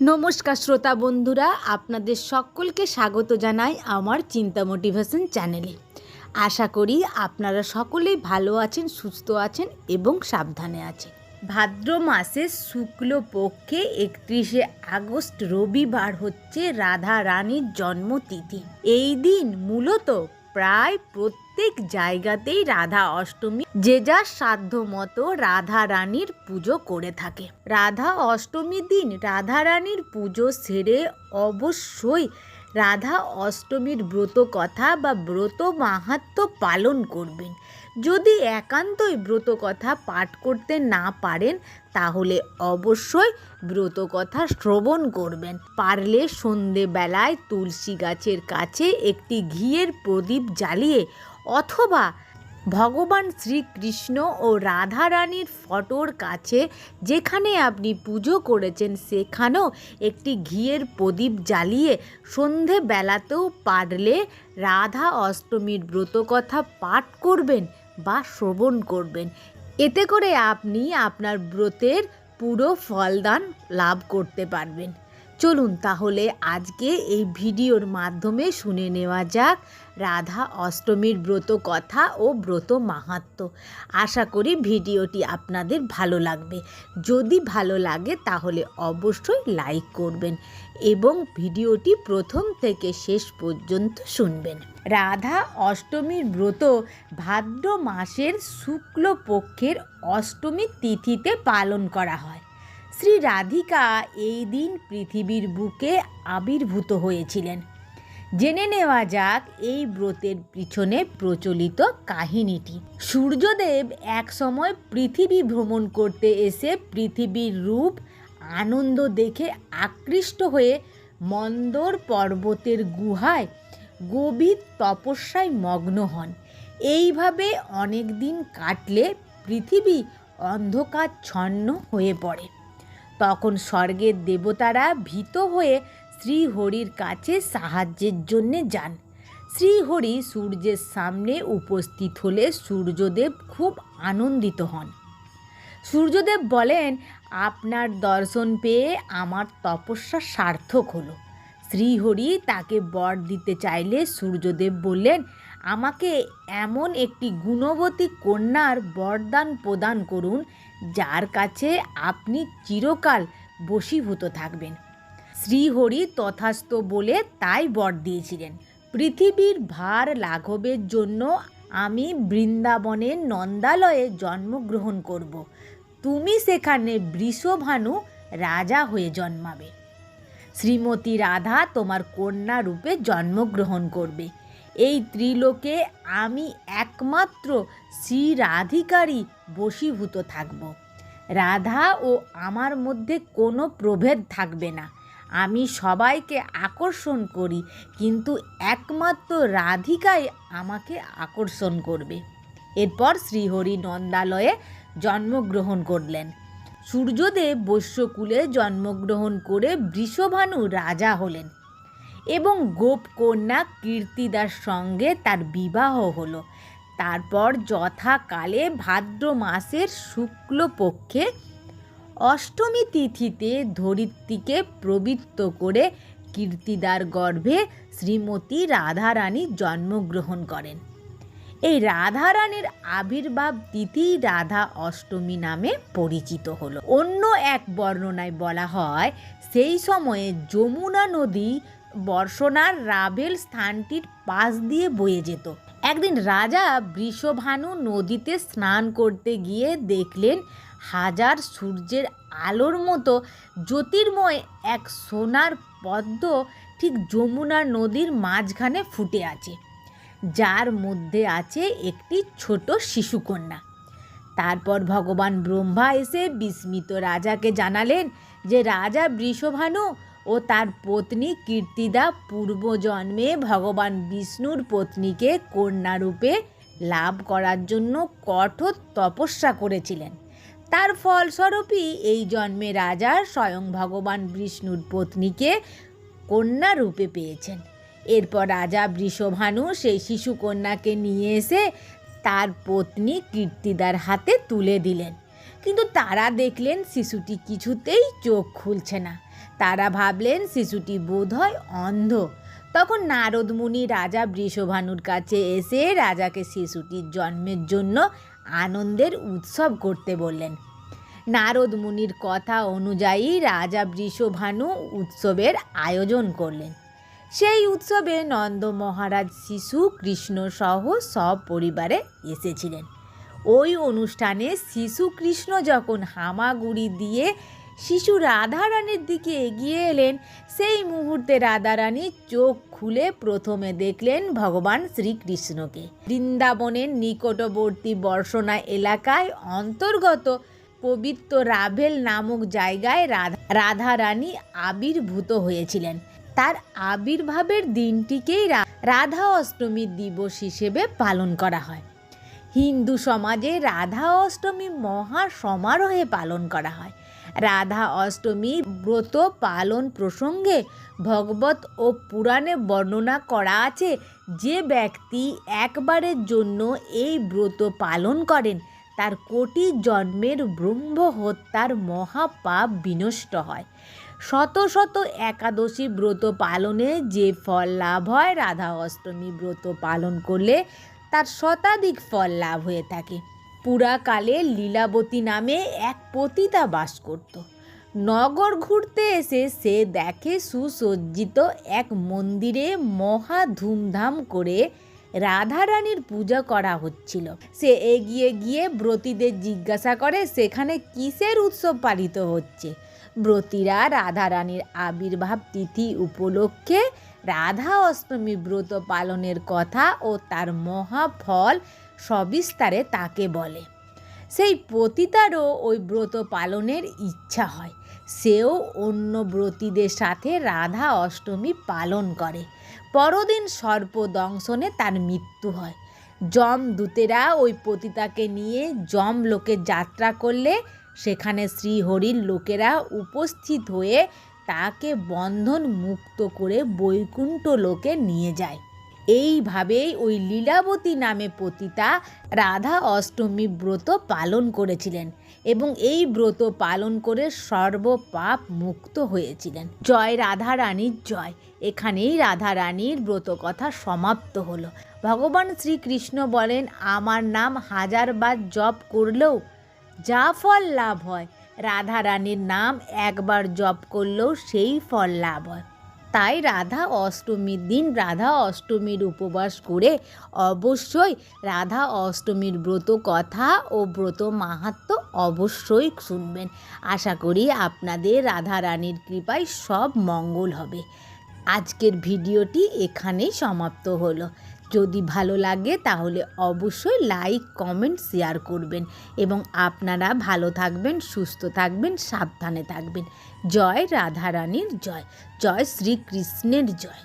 নমস্কার শ্রোতা বন্ধুরা, আপনাদের সকলকে স্বাগত জানাই আমার চিন্তা মোটিভেশন চ্যানেলে। আশা করি আপনারা সকলেই ভালো আছেন, সুস্থ আছেন এবং সাবধানে আছেন। ভাদ্র মাসের শুক্ল পক্ষে একত্রিশে আগস্ট রবিবার হচ্ছে রাধা রানীর জন্মতিথি। এই দিন মূলত প্রায় প্রত্যেক জায়গাতেই রাধা অষ্টমী যে যার সাধ্য মতো রাধা রানীর পুজো করে থাকে। রাধা অষ্টমীর দিন রাধা রানীর পুজো সেরে অবশ্যই রাধা অষ্টমীর ব্রত কথা বা ব্রত মাহাত্ম পালন করবেন। যদি একান্তই ব্রত কথা পাঠ করতে না পারেন, তাহলে অবশ্যই ব্রত কথা শ্রবণ করবেন। পারলে সন্ধেবেলায় তুলসী গাছের কাছে একটি ঘিয়ের প্রদীপ জ্বালিয়ে অথবা ভগবান শ্রীকৃষ্ণ ও রাধা রানীর ফটোর কাছে যেখানে আপনি পুজো করেছেন, সেখানেও একটি ঘিয়ের প্রদীপ জ্বালিয়ে সন্ধেবেলাতেও পারলে রাধা অষ্টমীর ব্রতকথা পাঠ করবেন। বা শ্রবণ করবেন। এতে করে আপনি আপনার ব্রতের পুরো ফলদান লাভ করতে পারবেন। চলুন তাহলে আজকে এই ভিডিওর মাধ্যমে শুনে নেওয়া যাক রাধা অষ্টমীর ব্রত কথা ও ব্রত মাহাত্ম্য আশা করি ভিডিওটি আপনাদের ভালো লাগবে। যদি ভালো লাগে তাহলে অবশ্যই লাইক করবেন। এবং ভিডিওটি প্রথম থেকে শেষ পর্যন্ত শুনবেন। রাধা অষ্টমীর ব্রত ভাদ্র মাসের শুক্লপক্ষের অষ্টমী তিথিতে পালন করা হয়। শ্রী রাধিকা এই দিন পৃথিবীর বুকে আবির্ভূত হয়েছিলেন। জেনে নেওয়া যাক এই ব্রতের পিছনে প্রচলিত কাহিনীটি। সূর্যদেব এক সময় পৃথিবী ভ্রমণ করতে এসে পৃথিবীর রূপ আনন্দ দেখে আকৃষ্ট হয়ে মন্দর পর্বতের গুহায় গভীর তপস্যায় মগ্ন হন। এইভাবে অনেক দিন কাটলে পৃথিবী অন্ধকারচ্ছন্ন হয়ে পড়ে। তখন স্বর্গের দেবতারা ভীত হয়ে শ্রীহরির কাছে সাহায্যের জন্যে যান। শ্রীহরি সূর্যের সামনে উপস্থিত হলে সূর্যদেব খুব আনন্দিত হন। সূর্যদেব বলেন, আপনার দর্শন পেয়ে আমার তপস্যা সার্থক হলো। শ্রীহরি তাকে বর দিতে চাইলে সূর্যদেব বললেন, আমাকে এমন একটি গুণবতী কন্যার বরদান প্রদান করুন, যার কাছে আপনি চিরকাল বশীভূত থাকবেন। শ্রীহরি তথাস্থ বলে তাই বর দিয়েছিলেন। পৃথিবীর ভার লাঘবের জন্য আমি বৃন্দাবনের নন্দালয়ে জন্মগ্রহণ করব। তুমি সেখানে বৃষভানু রাজা হয়ে জন্মাবে। শ্রীমতী রাধা তোমার কন্যা রূপে জন্মগ্রহণ করবে। এই ত্রিলোকে আমি একমাত্র শ্রী রাধিকারই বশীভূত থাকব। রাধা ও আমার মধ্যে কোনো প্রভেদ থাকবে না। আমি সবাইকে আকর্ষণ করি, কিন্তু একমাত্র রাধিকাই আমাকে আকর্ষণ করবে। এরপর শ্রীহরি নন্দালয়ে জন্মগ্রহণ করলেন। সূর্যদেব বৈশ্যকুলে জন্মগ্রহণ করে বৃষভানু রাজা হলেন এবং গোপকন্যা কীর্তিদার সঙ্গে তার বিবাহ হলো। তারপর যথাকালে ভাদ্র মাসের শুক্লপক্ষে অষ্টমী তিথিতে ধরিত্রীকে প্রবৃত্ত করে কীর্তিদার গর্ভে শ্রীমতী রাধারানী জন্মগ্রহণ করেন। এই রাধারানীর আবির্ভাব তিথি রাধা অষ্টমী নামে পরিচিত হলো। অন্য এক বর্ণনায় বলা হয়, সেই সময়ে যমুনা নদী বর্ষণার রাভেল স্থানটির পাশ দিয়ে বয়ে যেত। একদিন রাজা বৃষভানু নদীতে স্নান করতে গিয়ে দেখলেন, হাজার সূর্যের আলোর মতো জ্যোতির্ময় এক সোনার পদ্ম ঠিক যমুনা নদীর মাঝখানে ফুটে আছে। যার মধ্যে আছে একটি ছোট শিশুকন্যা। তারপর ভগবান ব্রহ্মা এসে বিস্মিত রাজাকে জানালেন যে, রাজা বৃষভানু ও তার পত্নী কীর্তিদা পূর্বজন্মে ভগবান বিষ্ণুর পত্নীকে কন্যারূপে লাভ করার জন্য কঠোর তপস্যা করেছিলেন। তার ফলস্বরূপই এই জন্মে রাজা স্বয়ং ভগবান বিষ্ণুর পত্নীকে কন্যা রূপে পেয়েছেন। এরপর রাজা বৃষভানু সেই শিশু কন্যাকে নিয়ে এসে তার পত্নী কীর্তিদার হাতে তুলে দিলেন। কিন্তু তারা দেখলেন শিশুটি কিছুতেই চোখ খুলছে না। তারা ভাবলেন শিশুটি বোধহয় অন্ধ। তখন নারদ মুনি রাজা বৃষভানুর কাছে এসে রাজাকে শিশুটির জন্মের জন্য আনন্দের উৎসব করতে বললেন। নারদ মুনির কথা অনুযায়ী রাজা বৃষভানু উৎসবের আয়োজন করলেন। সেই উৎসবে নন্দ মহারাজ শিশু, কৃষ্ণ সহ সব পরিবারে এসেছিলেন। ওই অনুষ্ঠানে শিশু, কৃষ্ণ যখন হামাগুড়ি দিয়ে শিশু রাধারানীর দিকে এগিয়ে এলেন, সেই মুহূর্তে রাধারানী চোখ খুলে প্রথমে দেখলেন ভগবান শ্রীকৃষ্ণকে। বৃন্দাবনের নিকটবর্তী বর্ষণা এলাকায় অন্তর্গত পবিত্র রাভেল নামক জায়গায় রাধা, রাধারানী আবির্ভূত হয়েছিলেন। তার আবির্ভাবের দিনটিকেই রাধা অষ্টমী দিবস হিসেবে পালন করা হয়। হিন্দু সমাজে রাধা অষ্টমী মহা সমারোহে পালন করা হয়। রাধা অষ্টমী ব্রত পালন প্রসঙ্গে ভগবত ও পুরাণে বর্ণনা করা আছে যে ব্যক্তি একবারের জন্য এই ব্রত পালন করেন, তার কোটি জন্মের ব্রহ্ম হত্যার মহাপাপ বিনষ্ট হয়। শত শত একাদশী ব্রত পালনে যে ফল লাভ হয়, রাধা অষ্টমী ব্রত পালন করলে তার শতাধিক ফল লাভ হয়ে থাকে। পুরাকালে লীলাবতী নামে এক পতিতা বাস করত। নগর ঘুরতে এসে সে দেখে সুসজ্জিত এক মন্দিরে মহা ধুমধাম করে রাধারানীর পূজা করা হচ্ছিল। সে এগিয়ে গিয়ে ব্রতীদের জিজ্ঞাসা করে, সেখানে কিসের উৎসব পালিত হচ্ছে? ব্রতীরা রাধারানীর আবির্ভাব তিথি উপলক্ষে রাধা অষ্টমী ব্রত পালনের কথা ও তার মহাফল সবিস্তারে তাকে বলে। সেই পতিতারও ওই ব্রত পালনের ইচ্ছা হয়। সেও অন্য ব্রতীদের সাথে রাধা অষ্টমী পালন করে। পরদিন সর্পদংশনে তার মৃত্যু হয়। যম দূতেরা ওই পতিতাকে নিয়ে যম লোকে যাত্রা করলে সেখানে শ্রীহরির লোকেরা উপস্থিত হয়ে তাকে বন্ধন মুক্ত করে বৈকুণ্ঠ লোকে নিয়ে যায়। এইভাবেই ওই লীলাবতী নামে পতিতা রাধা অষ্টমী ব্রত পালন করেছিলেন এবং এই ব্রত পালন করে সর্বপাপ মুক্ত হয়েছিলেন। জয় রাধা রানীর জয়। এখানেই রাধা রানীর ব্রত কথা সমাপ্ত হলো। ভগবান শ্রীকৃষ্ণ বলেন, আমার নাম হাজারবার জপ করলেও যা ফল লাভ হয়। রাধা রানীর নাম একবার জপ করলেও সেই ফল লাভ হয়। তাই রাধা অষ্টমীর দিন রাধা অষ্টমীর উপবাস করে অবশ্যই রাধা অষ্টমীর ব্রত কথা ও ব্রত মাহাত্ম অবশ্যই শুনবেন। আশা করি আপনাদের রাধা রানীর কৃপায় সব মঙ্গল হবে। আজকের ভিডিওটি এখানেই সমাপ্ত হলো। যদি ভালো লাগে তাহলে অবশ্যই লাইক কমেন্ট শেয়ার করবেন। এবং আপনারা ভালো থাকবেন, সুস্থ থাকবেন, সাবধানে থাকবেন। জয় রাধারানীর জয়। জয় শ্রীকৃষ্ণের জয়।